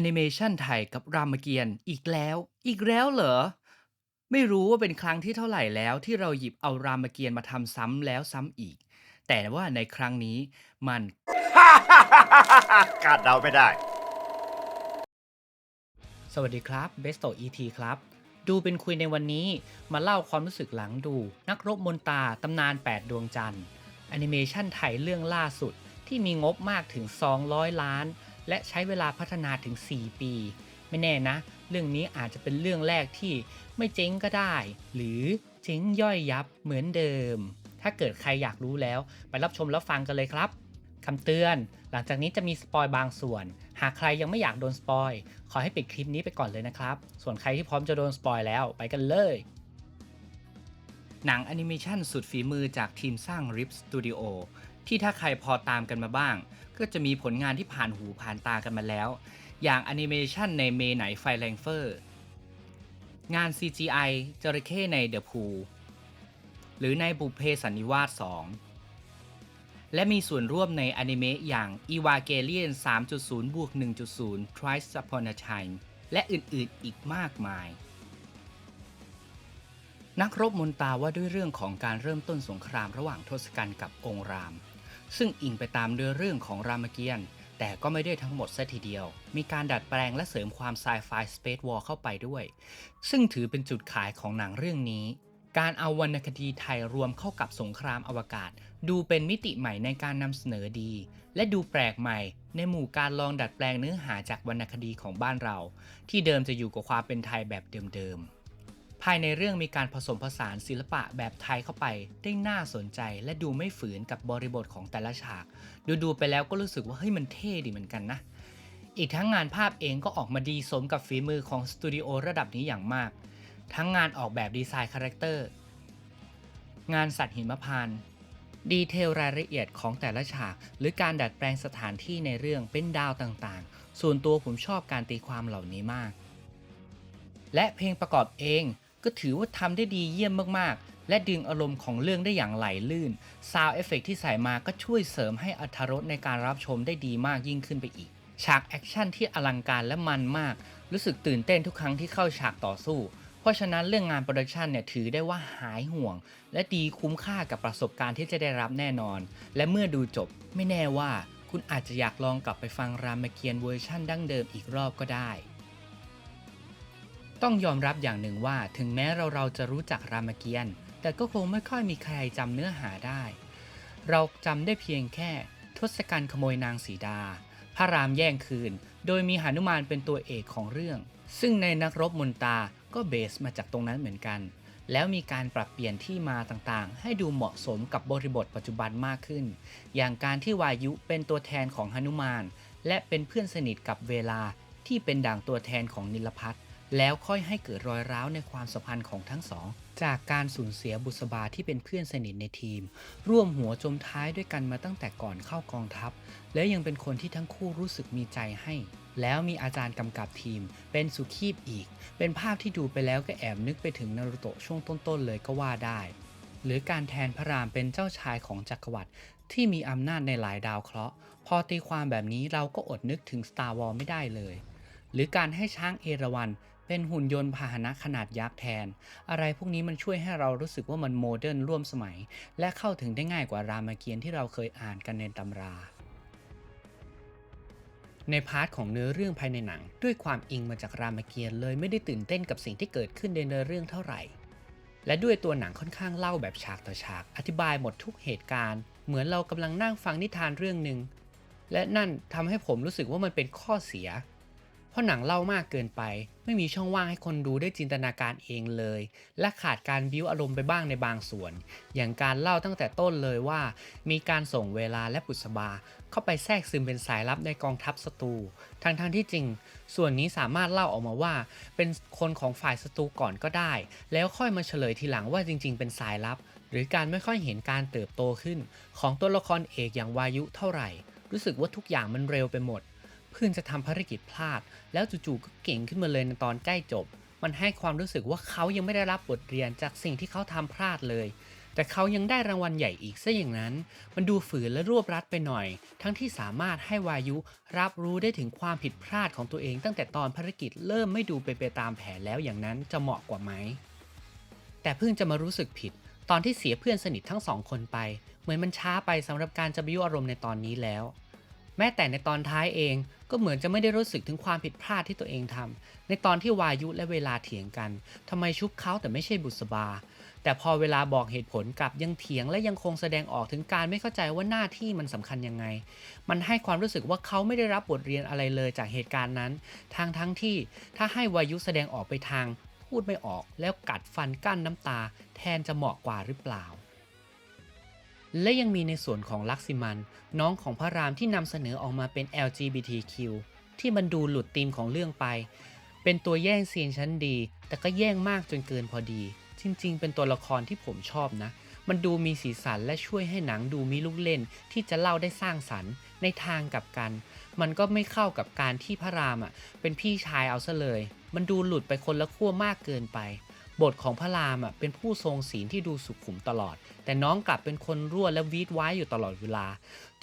แอนิเมชันไทยกับรามเกียรติ์อีกแล้ว อีกแล้วเหรอ ไม่รู้ว่าเป็นครั้งที่เท่าไหร่แล้วที่เราหยิบเอารามเกียรติ์มาทำซ้ำแล้วซ้ำอีก แต่ว่าในครั้งนี้มัน คาดเดาไม่ได้ สวัสดีครับเบสโต ET ครับ ดูเป็นคุยในวันนี้มาเล่าความรู้สึกหลังดู นักรบมนตาตำนาน 8 ดวงจันทร์แอนิเมชันไทยเรื่องล่าสุดที่มีงบมากถึง 200 ล้าน และใช้เวลาพัฒนาถึง 4 ปี ไม่แน่นะ เรื่องนี้อาจจะเป็นเรื่องแรกที่ไม่เจ๊งก็ได้ หรือเจ๊งย่อยยับเหมือนเดิม ถ้าเกิดใครอยากรู้แล้ว ไปรับชมแล้วฟังกันเลยครับคำเตือน หลังจากนี้จะมีสปอยบางส่วน หากใครยังไม่อยากโดนสปอยขอให้ปิดคลิปนี้ไปก่อนเลยนะครับ ส่วนใครที่พร้อมจะโดนสปอยแล้วไปกันเลย หนังแอนิเมชันสุดฝีมือจากทีมสร้าง RIP Studio ที่ถ้าใครพอตามกันมาบ้าง ก็จะมีผลงานที่ผ่านหูผ่านตากันมาแล้ว อย่างแอนิเมชันในเมไหนไฟแรงเฟอร์งาน CGI จระเข้ในเดอะพูหรือในบุเพสันนิวาส 2 และมีส่วนร่วมในอนิเมะอย่าง Evangelion 3.0บวก1.0 Twice Upon a Time และอื่นๆอีกมากมาย นักรบมนตาว่าด้วยเรื่องของการเริ่มต้นสงครามระหว่างทศกัณฐ์กับองค์ราม ซึ่งอิงไปตามเนื้อเรื่องของรามเกียรติ์แต่ก็ไม่ได้ทั้งหมดซะทีเดียว มีการดัดแปลงและเสริมความไซไฟสเปซวอลเข้าไปด้วย ซึ่งถือเป็นจุดขายของหนังเรื่องนี้ การเอาวรรณคดีไทยรวมเข้ากับสงครามอวกาศ ดูเป็นมิติใหม่ในการนำเสนอดี และดูแปลกใหม่ ในหมู่การลองดัดแปลงเนื้อหาจากวรรณคดีของบ้านเรา ที่เดิมจะอยู่กับความเป็นไทยแบบเดิมๆ ภายในเรื่องมีการผสมผสานศิลปะแบบไทยเข้าไป ได้น่าสนใจและดูไม่ฝืนกับบริบทของแต่ละฉาก ดูๆไปแล้วก็รู้สึกว่าเฮ้ยมันเท่ดีเหมือนกันนะ อีกทั้งงานภาพเองก็ออกมาดีสมกับฝีมือของสตูดิโอระดับนี้อย่างมาก ทั้งงานออกแบบดีไซน์คาแรคเตอร์ งานสัตว์หิมพานต์ดีเทลรายละเอียดของแต่ละฉาก หรือการดัดแปลงสถานที่ในเรื่องเป็นดาวต่างๆ ส่วนตัวผมชอบการตีความเหล่านี้มาก และเพลงประกอบเอง ก็ถือว่าทำได้ดีเยี่ยมมากๆ และดึงอารมณ์ของเรื่องได้อย่างไหลลื่น ซาวเอฟเฟกที่ใส่มาก็ช่วยเสริมให้อรรถรสในการรับชมได้ดีมากยิ่งขึ้นไปอีก ฉากแอคชั่นที่อลังการและมันมาก รู้สึกตื่นเต้นทุกครั้งที่เข้าฉากต่อสู้ เพราะฉะนั้นเรื่องงานโปรดักชันเนี่ยถือได้ว่าหายห่วง และดีคุ้มค่ากับประสบการณ์ที่จะได้รับแน่นอน และเมื่อดูจบไม่แน่ว่าคุณอาจจะอยากลองกลับไปฟังรามเกียรติ์เวอร์ชั่นดั้งเดิมอีกรอบก็ได้ ต้องยอมรับอย่างหนึ่งว่าถึงแม้เราเราจะรู้จักรามเกียรติ์แต่ก็คงไม่ค่อยมีใครจำเนื้อหาได้ เราจำได้เพียงแค่ ทศกัณฐ์ขโมยนางสีดา พระรามแย่งคืน โดยมีหนุมานเป็นตัวเอกของเรื่อง ซึ่งในนักรบมนตาก็เบสมาจากตรงนั้นเหมือนกัน แล้วมีการปรับเปลี่ยนที่มาต่างๆ ให้ดูเหมาะสมกับบริบทปัจจุบันมากขึ้น อย่างการที่วายุเป็นตัวแทนของหนุมาน และเป็นเพื่อนสนิทกับเวลาที่เป็นด่างตัวแทนของนิลพัท แล้วค่อยให้เกิดรอยร้าวในความสัมพันธ์ของทั้งสอง จากการสูญเสียบุษบาที่เป็นเพื่อนสนิทในทีม ร่วมหัวจมท้ายด้วยกันมาตั้งแต่ก่อนเข้ากองทัพ และยังเป็นคนที่ทั้งคู่รู้สึกมีใจให้ แล้วมีอาจารย์กำกับทีม เป็นสุขีบอีก เป็นภาพที่ดูไปแล้วก็แอบนึกไปถึงนารูโตะช่วงต้นๆเลยก็ว่าได้ หรือการแทนพระรามเป็นเจ้าชายของจักรวรรดิที่มีอำนาจในหลายดาวเคราะห์ พอตีความแบบนี้เราก็อดนึกถึง Star Wars ไม่ได้เลย หรือการให้ช้างเอราวัณ เป็นหุ่นยนต์พาหนะขนาดยักษ์แทน อะไรพวกนี้มันช่วยให้เรารู้สึกว่ามันโมเดิร์นร่วมสมัย และเข้าถึงได้ง่ายกว่ารามเกียรติ์ที่เราเคยอ่านกันในตำราในพาร์ทของเนื้อเรื่องภายในหนัง ด้วยความอิงมาจากรามเกียรติ์เลยไม่ได้ตื่นเต้นกับสิ่งที่เกิดขึ้นในเนื้อเรื่องเท่าไหร่ และด้วยตัวหนังค่อนข้างเล่าแบบฉากต่อฉาก อธิบายหมดทุกเหตุการณ์ เหมือนเรากำลังนั่งฟังนิทานเรื่องหนึ่งและนั่นทำให้ผมรู้สึกว่ามันเป็นข้อเสีย เพราะหนังเล่ามากเกินไป ไม่มีช่องว่างให้คนดูได้จินตนาการเองเลย และขาดการบิ้วอารมณ์ไปบ้างในบางส่วน อย่างการเล่าตั้งแต่ต้นเลยว่า มีการส่งเวลาและบุษบา เข้าไปแทรกซึมเป็นสายลับในกองทัพศัตรูทั้งทงๆที่จริง ส่วนนี้สามารถเล่าออกมาว่า เป็นคนของฝ่ายศัตรูก่อนก็ได้ แล้วค่อยมาเฉลยทีหลังว่าจริง ๆ เป็นสายลับ หรือการไม่ค่อยเห็นการเติบโตขึ้น ของตัวละครเอกอย่างวายุเท่าไหร่ รู้สึกว่าทุกอย่างมันเร็วไปหมด เพื่อนจะทำภารกิจพลาด แล้วจู่ๆก็เก่งขึ้นมาเลยในตอนใกล้จบ มันให้ความรู้สึกว่าเขายังไม่ได้รับบทเรียนจากสิ่งที่เขาทำพลาดเลย แต่เขายังได้รางวัลใหญ่อีกซะอย่างนั้น มันดูฝืนและรวบรัดไปหน่อย ทั้งที่สามารถให้วายุรับรู้ได้ถึงความผิดพลาดของตัวเอง ตั้งแต่ตอนภารกิจเริ่มไม่ดูไปไปตามแผนแล้วอย่างนั้นจะเหมาะกว่าไหมแต่เพิ่งจะมารู้สึกผิด ตอนที่เสียเพื่อนสนิททั้งสองคนไป เหมือนมันช้าไปสำหรับการจะบิวอารมณ์ในตอนนี้แล้ว แม้แต่ในตอนท้ายเองก็เหมือนจะไม่ได้รู้สึกถึงความผิดพลาดที่ตัวเองทำในตอนที่วายุและเวลาเถียงกันทำไมชุบเขาแต่ไม่ใช่บุษบา แต่พอเวลาบอกเหตุผลกลับยังเถียงและยังคงแสดงออกถึงการไม่เข้าใจว่าหน้าที่มันสำคัญยังไง มันให้ความรู้สึกว่าเขาไม่ได้รับบทเรียนอะไรเลยจากเหตุการณ์นั้น ทางทั้งที่ถ้าให้วายุแสดงออกไปทาง พูดไม่ออกแล้วกัดฟันกั้นน้ำตา แทนจะเหมาะกว่าหรือเปล่า และยังมีในส่วนของลักซิมัน น้องของพระรามที่นำเสนอออกมาเป็น LGBTQ ที่มันดูหลุดธีมของเรื่องไป เป็นตัวแย่งซีนชั้นดี แต่ก็แย่งมากจนเกินพอดี จริง ๆ เป็นตัวละครที่ผมชอบนะ มันดูมีสีสันและช่วยให้หนังดูมีลูกเล่น ที่จะเล่าได้สร้างสรรค์ในทางกับกัน มันก็ไม่เข้ากับการที่พระรามอะเป็นพี่ชายเอาซะเลย มันดูหลุดไปคนละขั้วมากเกินไป บทของพระรามอะเป็นผู้ทรงศีลที่ดูสุขุมตลอด แต่น้องกลับเป็นคนรั่วและวีดไว้อยู่ตลอดเวลา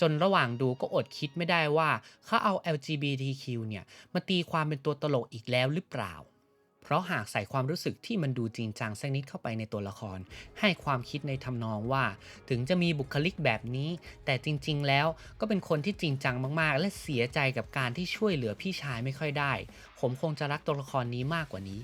จนระหว่างดูก็อดคิดไม่ได้ว่าเขาเอา LGBTQ เนี่ยมาตีความเป็นตัวตลกอีกแล้วหรือเปล่า เพราะหากใส่ความรู้สึกที่มันดูจริงจังสักนิดเข้าไปในตัวละคร ให้ความคิดในทำนองว่า ถึงจะมีบุคลิกแบบนี้ แต่จริง ๆ แล้วก็เป็นคนที่จริงจังมากๆ และเสียใจกับการที่ช่วยเหลือพี่ชายไม่ค่อยได้ ผมคงจะรักตัวละครนี้มากกว่านี้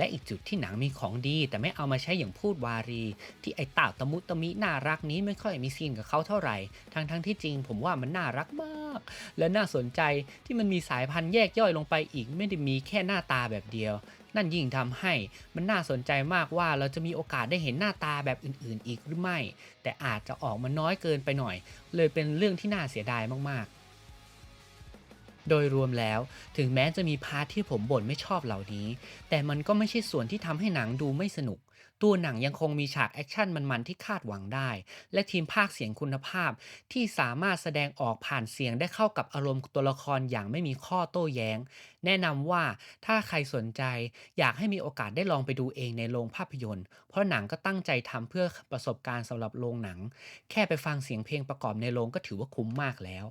และอีกจุดที่หนังมีของดี แต่ไม่เอามาใช้อย่างพูดวารี ที่ไอ้ต่าตะมุตะมิน่ารักนี้ไม่ค่อยมีซีนกับเขาเท่าไหร่ทั้งทั้งที่จริงผมว่ามันน่ารักมาก และน่าสนใจที่มันมีสายพันธุ์แยกย่อยลงไปอีกไม่ได้มีแค่หน้าตาแบบเดียว นั่นยิ่งทำให้มันน่าสนใจมากว่าเราจะมีโอกาสได้เห็นหน้าตาแบบอื่น ๆ อีกหรือไม่ แต่อาจจะออกมาน้อยเกินไปหน่อย เลยเป็นเรื่องที่น่าเสียดายมากๆ โดยรวมแล้ว ถึงแม้จะมีพาร์ทที่ผมบ่นไม่ชอบเหล่านี้ แต่มันก็ไม่ใช่ส่วนที่ทำให้หนังดูไม่สนุก ตัวหนังยังคงมีฉากแอคชั่นมันๆที่คาดหวังได้ และทีมภาคเสียงคุณภาพ ที่สามารถแสดงออกผ่านเสียงได้เข้ากับอารมณ์ตัวละครอย่างไม่มีข้อโต้แย้ง แนะนำว่าถ้าใครสนใจอยากให้มีโอกาสได้ลองไปดูเองในโรงภาพยนตร์ เพราะหนังก็ตั้งใจทำเพื่อประสบการณ์สำหรับโรงหนัง แค่ไปฟังเสียงเพลงประกอบในโรงก็ถือว่าคุ้มมากแล้ว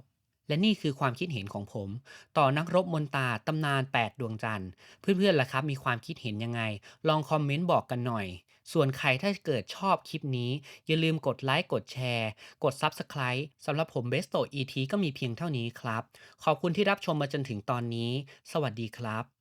และนี่คือความคิดเห็นของผม ต่อนักรบมนตาตำนาน 8 ดวงจันทร์เพื่อนๆล่ะครับมีความคิดเห็นยังไง ลองคอมเมนต์บอกกันหน่อย ส่วนใครถ้าเกิดชอบคลิปนี้ อย่าลืมกดไลค์กดแชร์ กด Subscribe สำหรับผมเบสโตอีทีก็มีเพียงเท่านี้ครับ ขอบคุณที่รับชมมาจนถึงตอนนี้ สวัสดีครับ